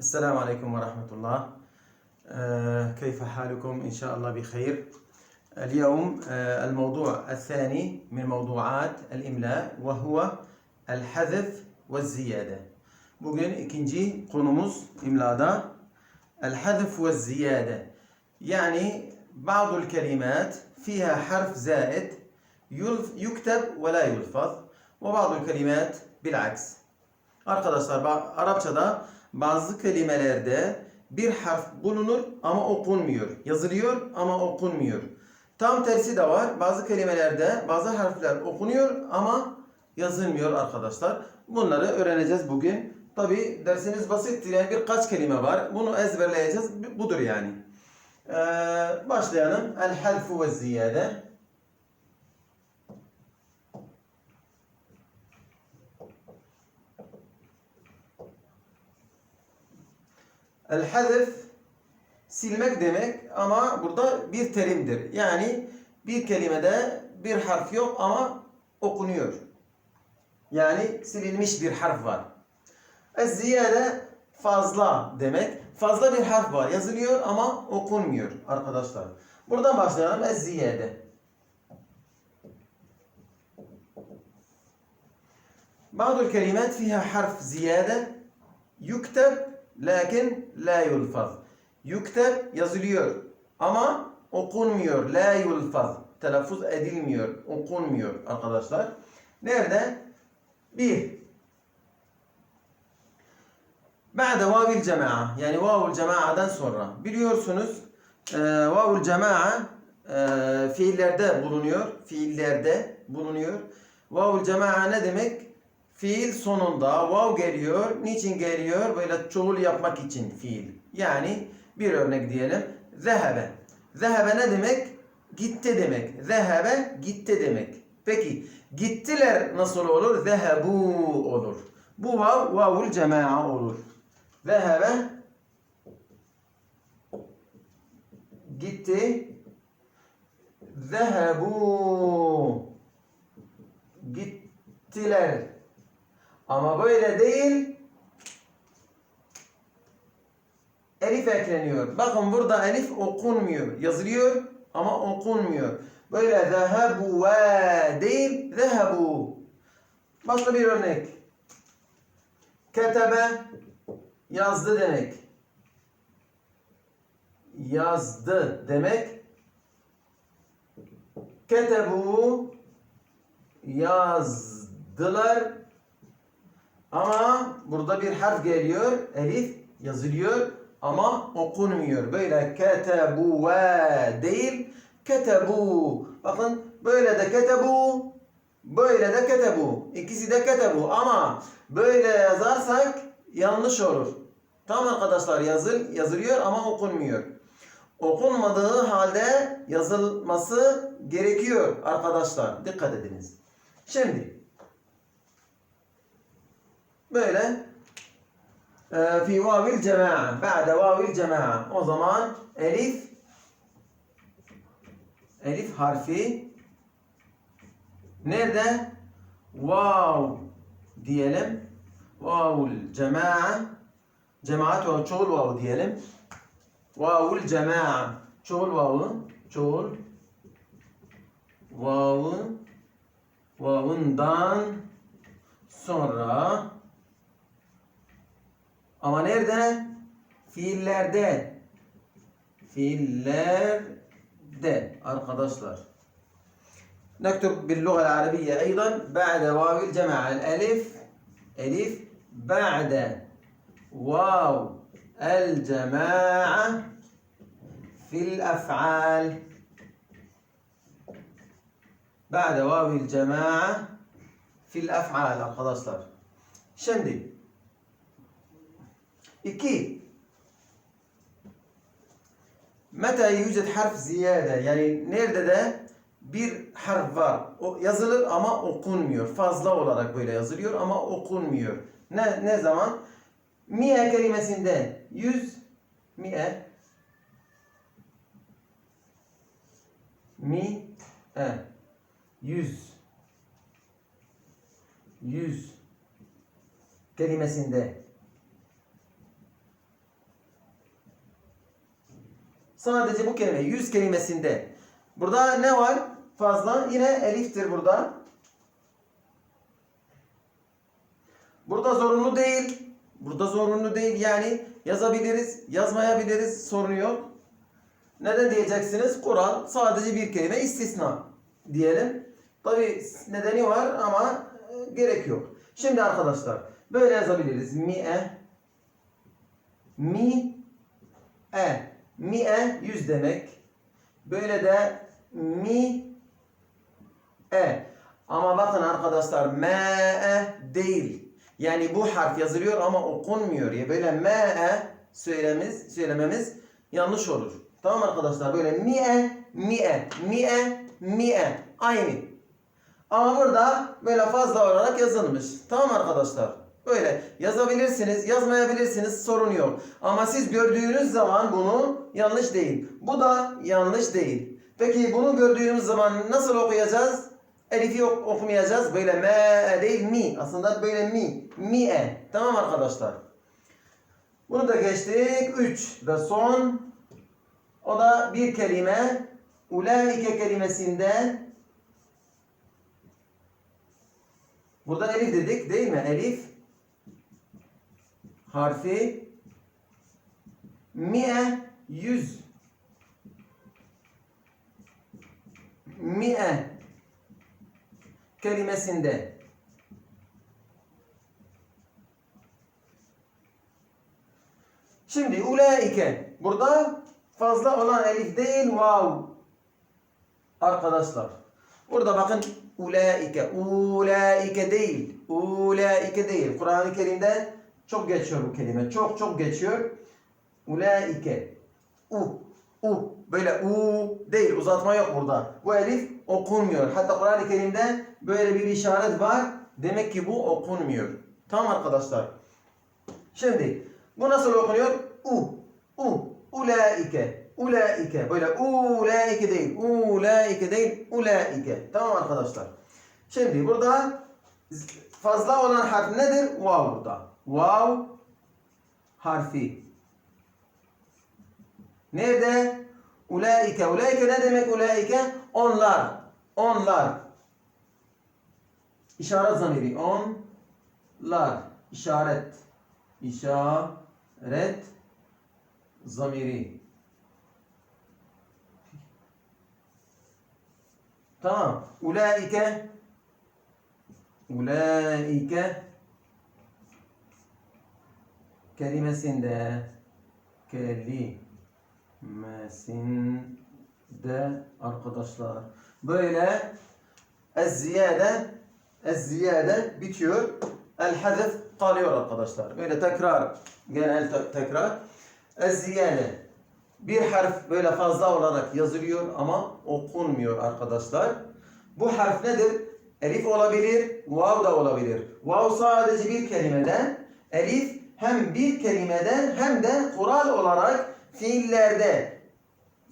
السلام عليكم ورحمة الله. آه، كيف حالكم؟ إن شاء الله بخير. اليوم آه، الموضوع الثاني من موضوعات الإملاء وهو الحذف والزيادة. Bugün ikinci konumuz imlada الحذف والزيادة يعني بعض الكلمات فيها حرف زائد يكتب ولا يلفظ وبعض الكلمات بالعكس. Arkadaşlar Arapçada bazı kelimelerde bir harf bulunur ama okunmuyor. Yazılıyor ama okunmuyor. Tam tersi de var. Bazı kelimelerde bazı harfler okunuyor ama yazılmıyor arkadaşlar. Bunları öğreneceğiz bugün. Tabi dersimiz basittir. Yani birkaç kelime var. Bunu ezberleyeceğiz. Budur yani. Ee, başlayalım. El harfu ve ziyade. El hadef silmek demek ama burada bir terimdir. Yani bir kelimede bir harf yok ama okunuyor. Yani silinmiş bir harf var. Ez ziyade fazla demek. Fazla bir harf var. Yazılıyor ama okunmuyor arkadaşlar. Buradan başlayalım. Ez ziyade. بعض الكلمات فيها حرف زيادة يكتب lakin la yulfaz. Yükteb yazılıyor ama okunmuyor. La yulfaz. Telaffuz edilmiyor. Okunmuyor arkadaşlar. Nerede? Bir. Ba'de vavil cema'a. Yani vavul cema'adan sonra. Biliyorsunuz e, vavul cema'a e, fiillerde bulunuyor. Fiillerde bulunuyor. Vavul cema'a ne demek? Fiil sonunda vav geliyor. Niçin geliyor? Böyle çoğul yapmak için fiil. Yani bir örnek diyelim. Zehebe. Zehebe ne demek? Gitti demek. Zehebe gitti demek. Peki gittiler nasıl olur? Zehebu olur. Bu vav vavul cema'a olur. Zehebe gitti. Zehebu gittiler. Ama böyle değil. Elif ekleniyor. Bakın burada elif okunmuyor. Yazılıyor ama okunmuyor. Böyle zehebu ve değil zehebu. Başka bir örnek. Ketebe yazdı demek. Yazdı demek. Ketebu yazdılar ama burada bir harf geliyor. Elif yazılıyor ama okunmuyor. Böyle ketebu ve değil ketebu. Bakın böyle de ketebu böyle de ketebu. İkisi de ketebu ama böyle yazarsak yanlış olur. Tamam arkadaşlar yazıl yazılıyor ama okunmuyor. Okunmadığı halde yazılması gerekiyor arkadaşlar. Dikkat ediniz. Şimdi böyle e, fi vavil cema'a ba'de vavil cema'a o zaman elif elif harfi nerede? Vav diyelim. Vavul cema'a cemaat ve çoğul vav diyelim. Vavul cema'a çoğul vavı çoğul vavı vavundan sonra ama nerede? Fiillerde. Fiillerde arkadaşlar. نكتب باللغة العربية أيضا بعد واو الجماعة الألف ألف بعد واو الجماعة في الأفعال بعد واو الجماعة في الأفعال arkadaşlar. Şimdi iki Meta yüzet harf ziyade yani nerede de bir harf var. O yazılır ama okunmuyor. Fazla olarak böyle yazılıyor ama okunmuyor. Ne ne zaman? Mi'e kelimesinde yüz mi'e mi e yüz yüz kelimesinde Sadece bu kelime yüz kelimesinde. Burada ne var? Fazla yine eliftir burada. Burada zorunlu değil. Burada zorunlu değil yani yazabiliriz, yazmayabiliriz sorun yok. Neden diyeceksiniz? Kur'an sadece bir kelime istisna diyelim. Tabi nedeni var ama e, gerek yok. Şimdi arkadaşlar böyle yazabiliriz. Mi'e mi e mi'e yüz demek. Böyle de mi e ama bakın arkadaşlar me değil. Yani bu harf yazılıyor ama okunmuyor. Ya böyle me söylememiz, söylememiz yanlış olur. Tamam arkadaşlar böyle mi'e mi'e mi'e mi'e aynı. Ama burada böyle fazla olarak yazılmış. Tamam arkadaşlar. Böyle yazabilirsiniz, yazmayabilirsiniz sorun yok. Ama siz gördüğünüz zaman bunu yanlış değil. Bu da yanlış değil. Peki bunu gördüğümüz zaman nasıl okuyacağız? Elif'i ok- okumayacağız. Böyle me değil mi. Aslında böyle mi. Mi'e. Tamam arkadaşlar. Bunu da geçtik. 3 ve son. O da bir kelime. Ulaike kelimesinde Burada elif dedik değil mi? Elif harfi mi'e yüz mi'e kelimesinde Şimdi ulaike burada fazla olan elif değil vav arkadaşlar. Burada bakın ulaike ulaike değil ulaike değil. Kur'an-ı Kerim'de çok geçiyor bu kelime. Çok çok geçiyor. Ulaike u u böyle u değil uzatma yok burada. Bu elif okunmuyor. Hatta Kur'an-ı Kerim'de böyle bir işaret var. Demek ki bu okunmuyor. Tamam arkadaşlar. Şimdi bu nasıl okunuyor? U u ulaike ulaike böyle ulaike değil ulaike değil ulaike. Tamam arkadaşlar. Şimdi burada fazla olan harf nedir? Vav burada. Vav harfi. Nerede? Ulaike. Ulaike ne demek ulaike? Onlar. Onlar. İşaret zamiri. Onlar. İşaret. İşaret zamiri. Tamam. Ulaike Ulaike kelimesinde kelimesinde arkadaşlar böyle ez-ziyade ez-ziyade bitiyor. El-hazf kalıyor arkadaşlar. Böyle tekrar genel te- tekrar ez-ziyade bir harf böyle fazla olarak yazılıyor ama okunmuyor arkadaşlar. Bu harf nedir? Elif olabilir, vav da olabilir. Vav sadece bir kelimeden, elif hem bir kelimeden hem de kural olarak fiillerde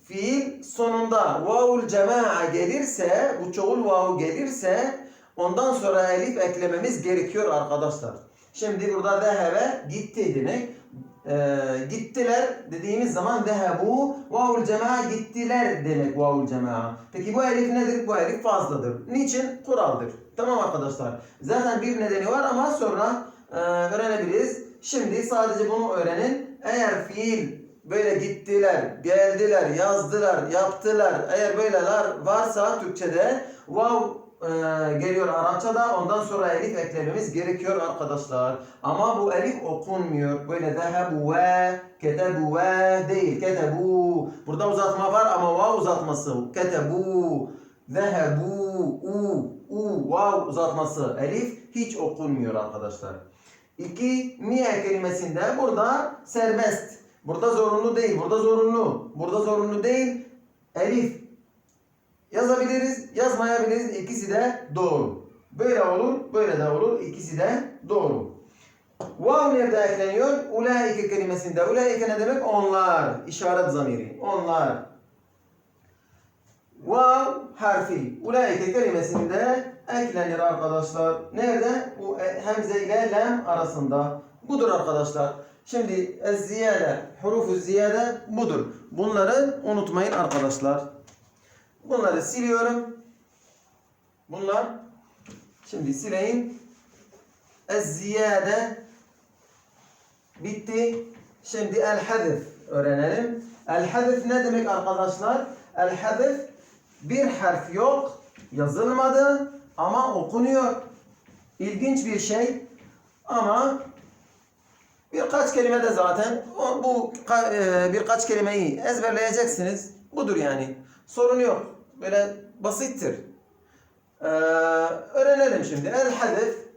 fiil sonunda vavul cemaa gelirse, bu çoğul vav gelirse ondan sonra elif eklememiz gerekiyor arkadaşlar. Şimdi burada zehebe gitti demek. Ee, gittiler dediğimiz zaman zehebu vavul cemaa gittiler demek vavul cemaa. Peki bu elif nedir? Bu elif fazladır. Niçin? Kuraldır. Tamam arkadaşlar. Zaten bir nedeni var ama sonra e, öğrenebiliriz. Şimdi sadece bunu öğrenin. Eğer fiil böyle gittiler, geldiler, yazdılar, yaptılar. Eğer böyleler varsa Türkçede vav e, geliyor Arapçada ondan sonra elif eklememiz gerekiyor arkadaşlar. Ama bu elif okunmuyor. Böyle zehebu ve ketebu ve değil. Ketebu. Burada uzatma var ama vav uzatması. Ketebu. Zehebu. U. U. Vav uzatması. Elif hiç okunmuyor arkadaşlar. İki miye kelimesinde burada serbest. Burada zorunlu değil. Burada zorunlu. Burada zorunlu değil. Elif yazabiliriz, yazmayabiliriz. İkisi de doğru. Böyle olur, böyle de olur. İkisi de doğru. Vav nerede ekleniyor? Ulaike kelimesinde. Ulaike ne demek? Onlar. İşaret zamiri. Onlar. Vav harfi. Ulaike kelimesinde eklenir arkadaşlar. Nerede? Bu e, hemze ile lem arasında. Budur arkadaşlar. Şimdi ez-ziyade, hurufu ziyade budur. Bunları unutmayın arkadaşlar. Bunları siliyorum. Bunlar şimdi sileyim. Ez-ziyade bitti. Şimdi el-hadif öğrenelim. El-hadif ne demek arkadaşlar? El-hadif bir harf yok, yazılmadı ama okunuyor. İlginç bir şey ama birkaç kelime de zaten bu e, birkaç kelimeyi ezberleyeceksiniz. Budur yani. Sorun yok. Böyle basittir. Ee, öğrenelim şimdi. El hadif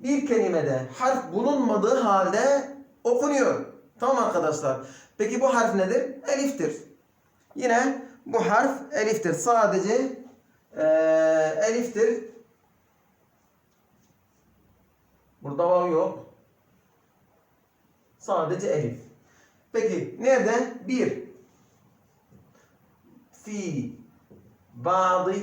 bir kelimede harf bulunmadığı halde okunuyor. Tamam arkadaşlar. Peki bu harf nedir? Eliftir. Yine bu harf eliftir. Sadece eee, eliftir. Burada vav yok. Sadece elif. Peki nerede? Bir. Fi bazı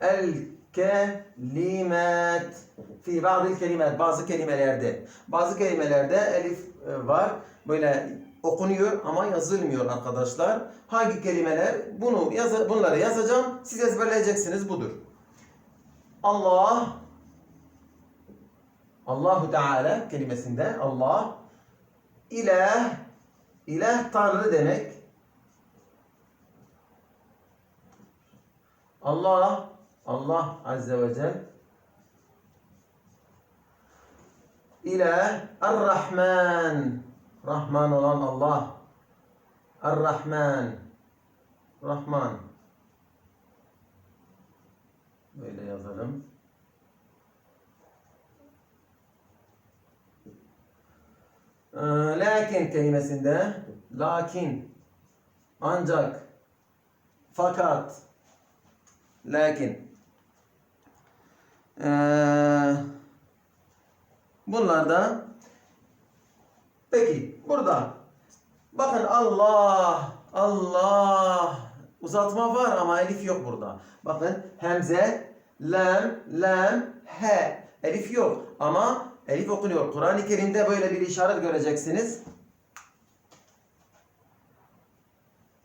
el kelimat fi bazı kelimat bazı kelimelerde bazı kelimelerde elif e, var böyle okunuyor ama yazılmıyor arkadaşlar. Hangi kelimeler? Bunu yaz bunları yazacağım. Siz ezberleyeceksiniz budur. Allah Allahu Teala kelimesinde Allah ilah ilah tanrı demek. Allah Allah Azze ve Celle İlah Er-Rahman. Rahman olan Allah. Er-Rahman. Rahman. Böyle yazalım. Ee, lakin kelimesinde lakin ancak fakat lakin. Ee, bunlar da peki burada bakın Allah Allah uzatma var ama elif yok burada. Bakın hemze lam lam he elif yok ama elif okunuyor. Kur'an-ı Kerim'de böyle bir işaret göreceksiniz.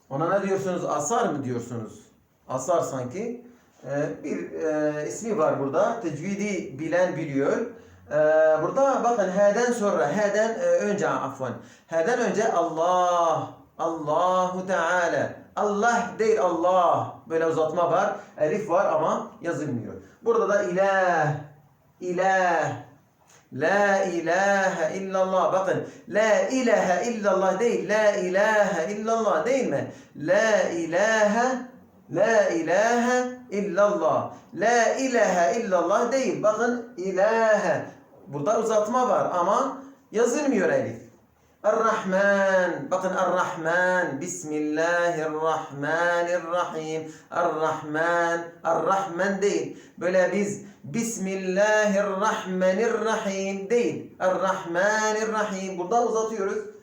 Ona ne diyorsunuz? Asar mı diyorsunuz? Asar sanki. Ee, bir e, ismi var burada. Tecvidi bilen biliyor. Ee, burada bakın H'den sonra, H'den e, önce afwan. H'den önce Allah, Allahu Teala. Allah değil Allah. Böyle uzatma var. Elif var ama yazılmıyor. Burada da ilah, ilah. La ilahe illallah. Bakın. La ilahe illallah değil. La ilahe illallah değil mi? La ilahe La ilahe illallah. La ilahe illallah değil. Bakın ilahe. Burada uzatma var ama yazılmıyor elif. Er-Rahman. Bakın Er-Rahman. Bismillahirrahmanirrahim. Er-Rahman. Er-Rahman değil. Böyle biz Bismillahirrahmanirrahim değil. Er-Rahmanirrahim. Burada uzatıyoruz.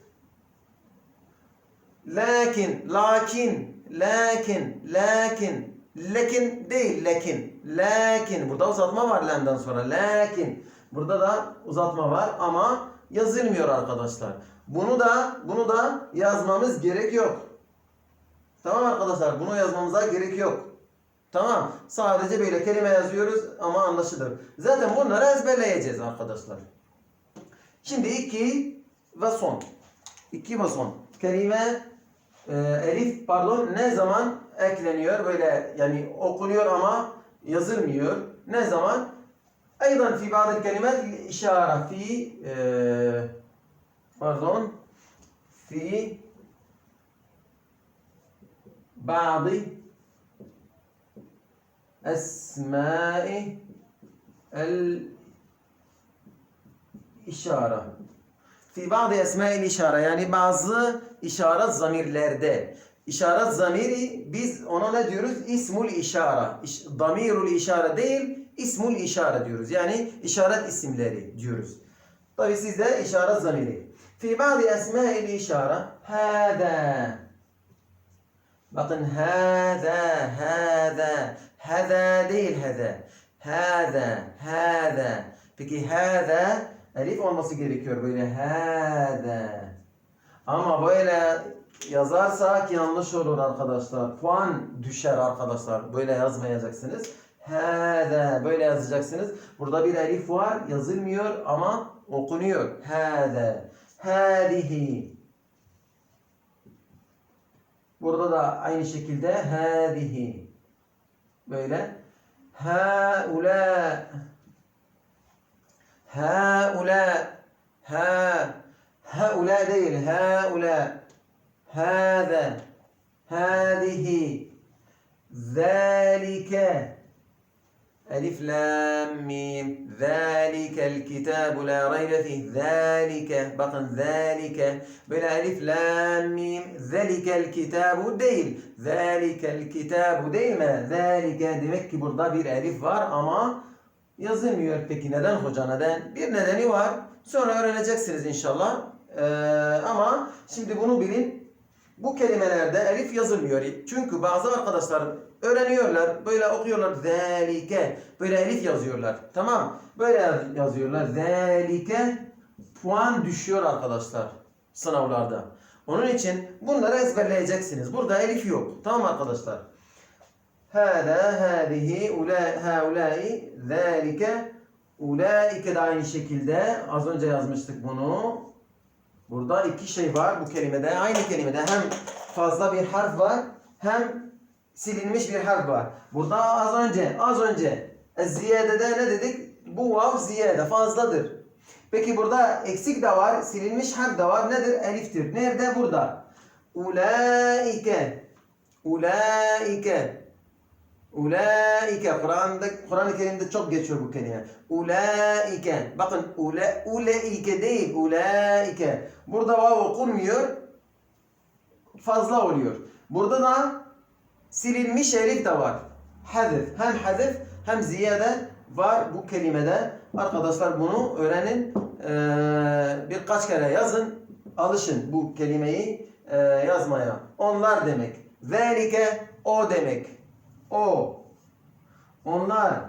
Lakin, lakin, lakin, lakin, lekin değil, lekin, lakin. Burada uzatma var lemden sonra, lakin. Burada da uzatma var ama yazılmıyor arkadaşlar. Bunu da, bunu da yazmamız gerek yok. Tamam arkadaşlar, bunu yazmamıza gerek yok. Tamam, sadece böyle kelime yazıyoruz ama anlaşılır. Zaten bunları ezberleyeceğiz arkadaşlar. Şimdi iki ve son. İki ve son. Kelime e, elif pardon ne zaman ekleniyor böyle yani okunuyor ama yazılmıyor. Ne zaman? Aydan fi bazı kelimet işare fi e, pardon fi bazı esmai el işare fi bazı esma'il işare yani bazı işaret zamirlerde. İşaret zamiri biz ona ne diyoruz? İsmul işare. İş, damirul işare değil, ismul işare diyoruz. Yani işaret isimleri diyoruz. Tabi sizde işaret zamiri. Fi bazı esma'il işare hâdâ. Bakın hâdâ, hâdâ, hâdâ değil hâdâ. Hâze. Hâze. Peki hâze elif olması gerekiyor böyle. Hâze. Ama böyle yazarsak yanlış olur arkadaşlar. Puan düşer arkadaşlar. Böyle yazmayacaksınız. Hâze. Böyle yazacaksınız. Burada bir elif var. Yazılmıyor ama okunuyor. Hâze. Hâzihi. Burada da aynı şekilde hâzihi. Böyle. Haula. Haula. Ha. Haula değil. Haula. Hâze. Hâzihi. Zâlike. Elif lam mim. Zâlikel kitabu la raybe fih. Zâlike. Bakın zâlike. Böyle elif lam mim. Zâlikel kitabu değil. Zâlikel kitabu değil mi? Zâlike. Demek ki burada bir elif var ama yazılmıyor. Peki neden hoca neden? Bir nedeni var. Sonra öğreneceksiniz inşallah. Ee, ama şimdi bunu bilin. Bu kelimelerde elif yazılmıyor. Çünkü bazı arkadaşlar öğreniyorlar. Böyle okuyorlar. Zelike. Böyle elif yazıyorlar. Tamam. Böyle yaz- yazıyorlar. Zelike. Puan düşüyor arkadaşlar. Sınavlarda. Onun için bunları ezberleyeceksiniz. Burada elif yok. Tamam arkadaşlar. Hâdâ, hâzihi, ulâ, hâulâi, zâlike, ulâike de aynı şekilde. Az önce yazmıştık bunu. Burada iki şey var bu kelimede. Aynı kelimede hem fazla bir harf var hem silinmiş bir harf var. Burada az önce az önce ziyadede ne dedik? Bu vav ziyade fazladır. Peki burada eksik de var, silinmiş harf de var. Nedir? Eliftir. Nerede? Burada. Ulaike. Ulaike. Ulaike. Kur'an'da Kur'an-ı Kerim'de çok geçiyor bu kelime. Ulaike. Bakın ula, ulaike değil. Ulaike. Burada vav okunmuyor. Fazla oluyor. Burada da silinmiş elif de var. Hazif. Hem hazif hem ziyade var bu kelimede. Arkadaşlar bunu öğrenin. Ee, birkaç kere yazın. Alışın bu kelimeyi e, yazmaya. Onlar demek. Zelike o demek. O. Onlar.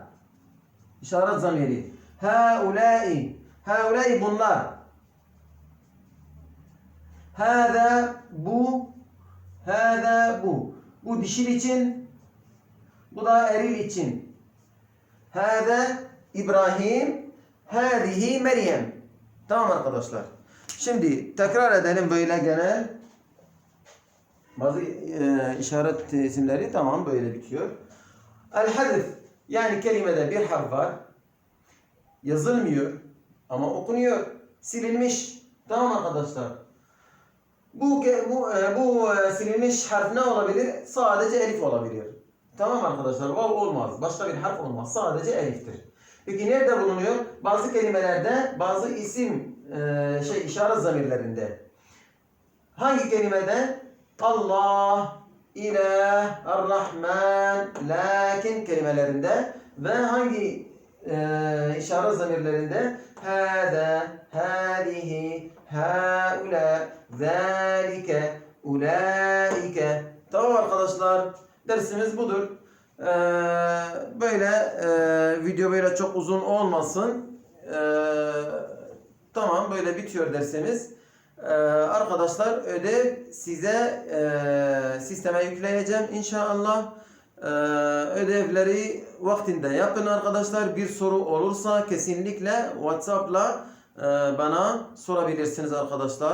İşaret zamiri. Haulai. Haulai bunlar. Hâzâ bu. Hâzâ bu. Bu dişil için. Bu da eril için. Hâzâ İbrahim. Hâzihi Meryem. Tamam arkadaşlar. Şimdi tekrar edelim böyle genel. Bazı e, işaret isimleri tamam böyle bitiyor. El hadif yani kelimede bir harf var. Yazılmıyor ama okunuyor. Silinmiş. Tamam arkadaşlar. Bu bu e, bu e, silinmiş harf ne olabilir? Sadece elif olabilir. Tamam arkadaşlar. Vav olmaz. Başka bir harf olmaz. Sadece eliftir. Peki nerede bulunuyor? Bazı kelimelerde, bazı isim e, şey işaret zamirlerinde. Hangi kelimede? Allah, İlah, Ar-Rahman, Lakin kelimelerinde ve hangi e, işaret zamirlerinde? Hâdâ, hâdihi, hâulâ, zâlike, ulâike. Tamam arkadaşlar. Dersimiz budur. Ee, böyle e, video böyle çok uzun olmasın. Ee, tamam böyle bitiyor dersimiz. Ee, arkadaşlar ödev size e, sisteme yükleyeceğim inşallah. Ee, ödevleri vaktinde yapın arkadaşlar. Bir soru olursa kesinlikle WhatsApp'la e, bana sorabilirsiniz arkadaşlar.